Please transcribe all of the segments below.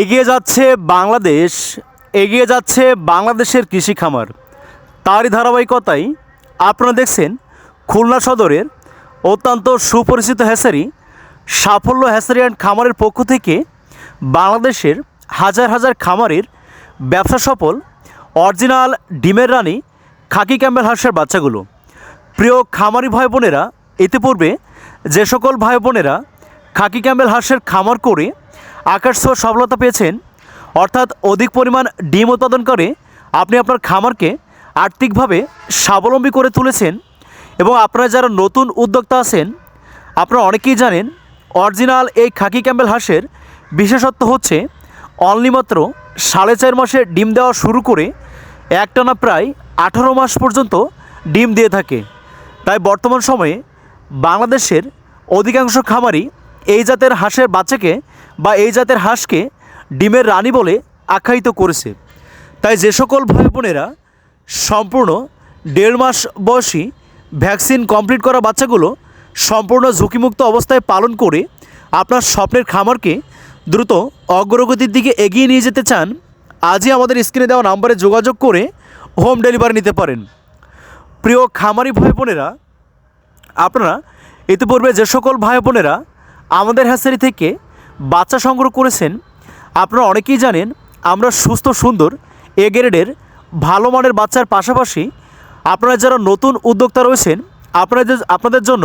এগিয়ে যাচ্ছে বাংলাদেশ, এগিয়ে যাচ্ছে বাংলাদেশের কৃষি খামার। তারই ধারাবাহিকতায় আপনারা দেখছেন খুলনা সদরের অত্যন্ত সুপরিচিত হ্যাসারি, সাফল্য হ্যাসারি অ্যান্ড খামারের পক্ষ থেকে বাংলাদেশের হাজার হাজার খামারের ব্যবসা সফল অরিজিনাল ডিমের রানী খাকি ক্যাম্বেল হাঁসের বাচ্চাগুলো। প্রিয় খামারি ভাই বোনেরা, ইতিপূর্বে যে সকল ভাই বোনেরা খাকি ক্যাম্বেল হাঁসের খামার করে আকাশ ছোঁয়া সফলতা পেয়েছেন। অর্থাৎ অধিক পরিমাণ ডিম উৎপাদন করে আপনি আপনার খামারকে আর্থিকভাবে স্বাবলম্বী করে তুলেছেন এবং আপনারা যারা নতুন উদ্যোক্তা আছেন, আপনারা অনেকেই জানেন, অরিজিনাল এই খাকি ক্যাম্বেল হাঁসের বিশেষত্ব হচ্ছে অনলি মাত্র সাড়ে চার মাসে ডিম দেওয়া শুরু করে একটানা প্রায় আঠারো মাস পর্যন্ত ডিম দিয়ে থাকে। তাই বর্তমান সময়ে বাংলাদেশের অধিকাংশ খামারই এই জাতের হাঁসের বাচ্চাকে বা এই জাতের হাঁসকে ডিমের রানী বলে আখ্যায়িত করেছে। তাই যে সকল ভাই বোনেরা সম্পূর্ণ দেড় মাস বয়সী ভ্যাকসিন কমপ্লিট করা বাচ্চাগুলো সম্পূর্ণ ঝুঁকিমুক্ত অবস্থায় পালন করে আপনার স্বপ্নের খামারকে দ্রুত অগ্রগতির দিকে এগিয়ে নিয়ে যেতে চান, আজই আমাদের স্ক্রিনে দেওয়া নাম্বারে যোগাযোগ করে হোম ডেলিভারি নিতে পারেন। প্রিয় খামারি ভাই বোনেরা, আপনারা ইতিপূর্বে যে সকল ভাই বোনেরা আমাদের হ্যাসারি থেকে বাচ্চা সংগ্রহ করেছেন। আপনারা অনেকেই জানেন, আমরা সুস্থ, সুন্দর, এ গ্রেডের, ভালো মানের বাচ্চার পাশাপাশি আপনারা যারা নতুন উদ্যোক্তা রয়েছেন, আপনাদের আপনাদের জন্য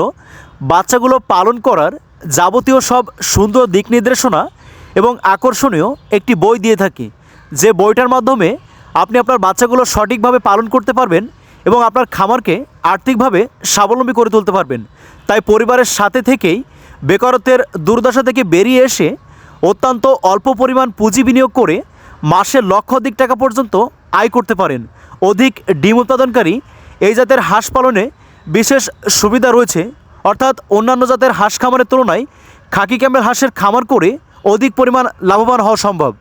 বাচ্চাগুলো পালন করার যাবতীয় সব সুন্দর দিক নির্দেশনা এবং আকর্ষণীয় একটি বই দিয়ে থাকি। যে বইটার মাধ্যমে আপনি আপনার বাচ্চাগুলো সঠিকভাবে পালন করতে পারবেন এবং আপনার খামারকে আর্থিকভাবে স্বাবলম্বী করে তুলতে পারবেন। তাই পরিবারের সাথে থেকেই বেকারত্বের দুর্দশা থেকে বেরিয়ে এসে অত্যন্ত অল্প পরিমাণ পুঁজি বিনিয়োগ করে মাসে লক্ষাধিক টাকা পর্যন্ত আয় করতে পারেন। অধিক ডিম উৎপাদনকারী এই জাতের হাঁস পালনে বিশেষ সুবিধা রয়েছে। অর্থাৎ অন্যান্য জাতের হাঁস খামারের তুলনায় খাকি ক্যাম্বেল হাঁসের খামার করে অধিক পরিমাণ লাভবান হওয়া সম্ভব।